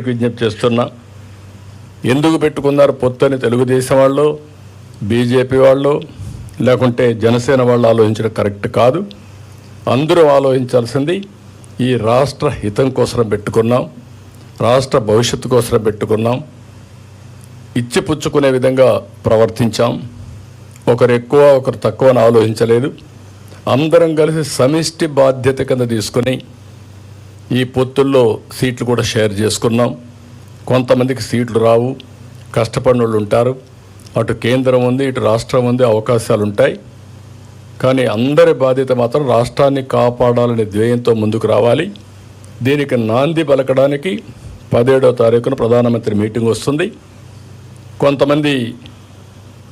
విజ్ఞప్తి చేస్తున్నా. ఎందుకు పెట్టుకున్నారు పొత్తని తెలుగుదేశం వాళ్ళు బీజేపీ వాళ్ళు లేకుంటే జనసేన వాళ్ళు ఆలోచించడం కరెక్ట్ కాదు. అందరూ ఆలోచించాల్సింది ఈ రాష్ట్ర హితం కోసం పెట్టుకున్నాం రాష్ట్ర భవిష్యత్తు కోసం పెట్టుకున్నాం. ఇచ్చిపుచ్చుకునే విధంగా ప్రవర్తించాం. ఒకరు ఎక్కువ ఒకరు తక్కువ అని ఆలోచించలేదు. అందరం కలిసి సమిష్టి బాధ్యత కింద తీసుకుని ఈ పొత్తుల్లో సీట్లు కూడా షేర్ చేసుకున్నాం. కొంతమందికి సీట్లు రావు. కష్టపడిన వాళ్ళు ఉంటారు. అటు కేంద్రం ఉంది ఇటు రాష్ట్రం ఉంది అవకాశాలు ఉంటాయి కానీ అందరి బాధ్యత మాత్రం రాష్ట్రాన్ని కాపాడాలనే ధ్యేయంతో ముందుకు రావాలి. దీనికి నాంది పలకడానికి పదిహేడవ తారీఖున ప్రధానమంత్రి మీటింగ్ వస్తుంది. కొంతమంది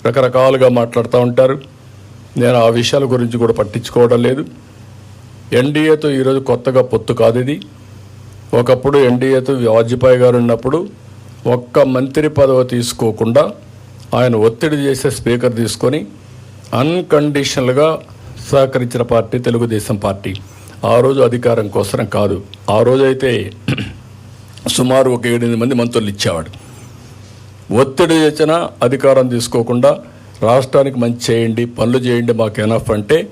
రకరకాలుగా మాట్లాడుతూ ఉంటారు. నేను ఆ విషయాల గురించి కూడా పట్టించుకోవడం లేదు. ఎన్డీఏతో ఈరోజు కొత్తగా పొత్తు కాదు ఇది. ఒకప్పుడు ఎన్డీఏతో వాజ్పేయి గారు ఉన్నప్పుడు ఒక్క మంత్రి పదవి తీసుకోకుండా ఆయన ఒత్తిడి చేసే స్పీకర్ తీసుకొని అన్కండిషనల్గా సహకరించిన పార్టీ తెలుగుదేశం పార్టీ. ఆ రోజు అధికారం కోసం కాదు. ఆ రోజైతే సుమారు ఒక ఏడెనిమిది మంది మంత్రులు ఇచ్చేవాడు. ఒత్తిడి చేసిన అధికారం తీసుకోకుండా రాష్ట్రానికి మంచి చేయండి పనులు చేయండి మాకు ఎనఫ్ అంటే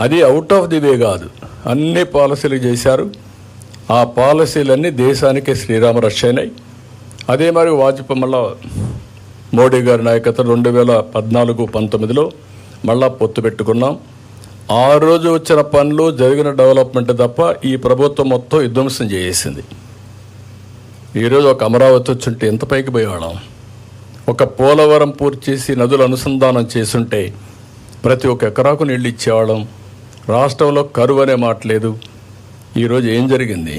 అది అవుట్ ఆఫ్ ది వే కాదు. అన్ని పాలసీలు చేశారు. ఆ పాలసీలన్నీ దేశానికి శ్రీరామ రక్ష అయినాయి. అదే మరి వాజ్పేయి మళ్ళా మోడీ గారి నాయకత్వం రెండు వేల పద్నాలుగు పంతొమ్మిదిలో మళ్ళా పొత్తు పెట్టుకున్నాం. ఆ రోజు వచ్చిన పనులు జరిగిన డెవలప్మెంట్ తప్ప ఈ ప్రభుత్వం మొత్తం విధ్వంసం చేసేసింది. ఈరోజు ఒక అమరావతి వచ్చుంటే ఎంత పైకి పోయేవాళ్ళం? ఒక పోలవరం పూర్తి చేసి నదులు అనుసంధానం చేసుంటే ప్రతి ఒక్క ఎకరాకు నీళ్ళు ఇచ్చేవాళ్ళం. రాష్ట్రంలో కరువు అనే మాట లేదు. ఈరోజు ఏం జరిగింది?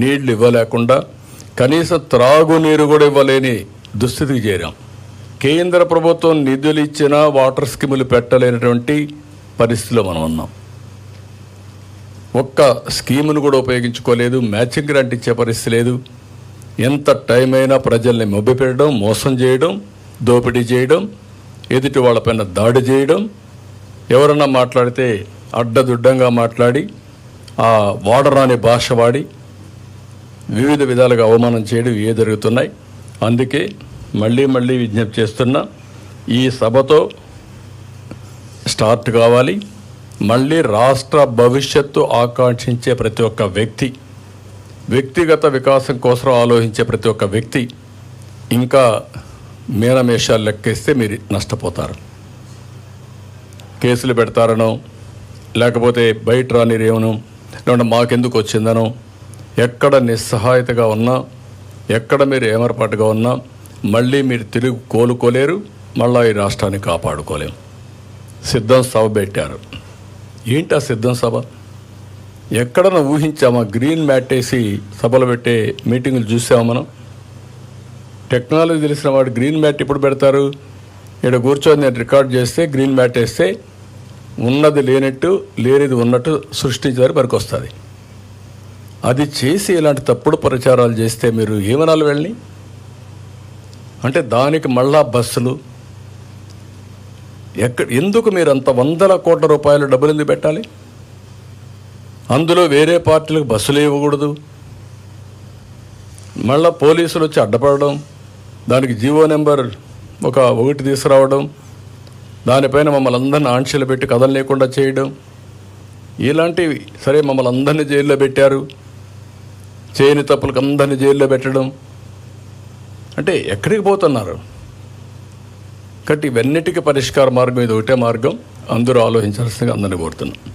నీళ్ళు ఇవ్వలేకుండా కనీసం త్రాగునీరు కూడా ఇవ్వలేని దుస్థితికి చేరాం. కేంద్ర ప్రభుత్వం నిధులు ఇచ్చినా వాటర్ స్కీములు పెట్టలేనటువంటి పరిస్థితిలో మనం ఉన్నాం. ఒక్క స్కీమును కూడా ఉపయోగించుకోలేదు మ్యాచింగ్ గ్రాంట్ ఇచ్చే పరిస్థితి లేదు. ఎంత టైం అయినా ప్రజల్ని మభ్యపెట్టడం మోసం చేయడం దోపిడీ చేయడం ఎదుటి వాళ్ళపైన దాడి చేయడం ఎవరన్నా మాట్లాడితే అడ్డదుడ్డంగా మాట్లాడి ఆ వాడరాని భాష వాడి వివిధ విధాలుగా అవమానం చేయడం ఏ జరుగుతున్నాయి. అందుకే మళ్ళీ మళ్ళీ విజ్ఞప్తి చేస్తున్నా ఈ సభతో స్టార్ట్ కావాలి. మళ్ళీ రాష్ట్ర భవిష్యత్తు ఆకాంక్షించే ప్రతి ఒక్క వ్యక్తి వ్యక్తిగత వికాసం కోసం ఆలోచించే ప్రతి ఒక్క వ్యక్తి ఇంకా మీనమేషాలు లెక్కేస్తే మీరు నష్టపోతారు. కేసులు పెడతారనో లేకపోతే బయట రానిరేమనో లేకుంటే మాకెందుకు వచ్చిందనో? ఎక్కడ నిస్సహాయతగా ఉన్నా ఎక్కడ మీరు ఏమరపాటుగా ఉన్నా మళ్ళీ మీరు తిరిగి కోలుకోలేరు మళ్ళీ ఈ రాష్ట్రాన్ని కాపాడుకోలేము సిద్ధం సభ పెట్టారు. ఏంటి ఆ సిద్ధం సభ? ఎక్కడన్నా ఊహించామా? గ్రీన్ మ్యాట్ వేసి సభలు పెట్టే మీటింగులు చూసామా మనం? టెక్నాలజీ తెలిసిన వాడు గ్రీన్ మ్యాట్ ఎప్పుడు పెడతారు? ఇక్కడ కూర్చొని నేను రికార్డ్ చేస్తే గ్రీన్ మ్యాట్ వేస్తే ఉన్నది లేనట్టు లేనిది ఉన్నట్టు సృష్టించారు పనికి వస్తుంది. అది చేసి ఇలాంటి తప్పుడు ప్రచారాలు చేస్తే మీరు ఏమనాలి వెళ్ళి అంటే దానికి మళ్ళా బస్సులు. ఎక్కడ ఎందుకు మీరు అంత వందల కోట్ల రూపాయలు డబ్బులు ఎందుకు పెట్టాలి? అందులో వేరే పార్టీలకు బస్సులు ఇవ్వకూడదు. మళ్ళా పోలీసులు వచ్చి అడ్డపడడం దానికి జీవో నెంబర్ ఒక ఒకటి తీసుకురావడం దానిపైన మమ్మల్ని అందరిని ఆంక్షలు పెట్టి కథలు లేకుండా చేయడం. ఇలాంటివి సరే మమ్మల్ని అందరినీ జైల్లో పెట్టారు. చేయని తప్పులకు అందరినీ జైల్లో పెట్టడం. అంటే ఎక్కడికి పోతున్నారు? కాబట్టి ఇవన్నిటికీ పరిష్కార మార్గం ఇది ఒకటే మార్గం. అందరూ ఆలోచించాల్సిందిగా అందరినీ కోరుతున్నాం.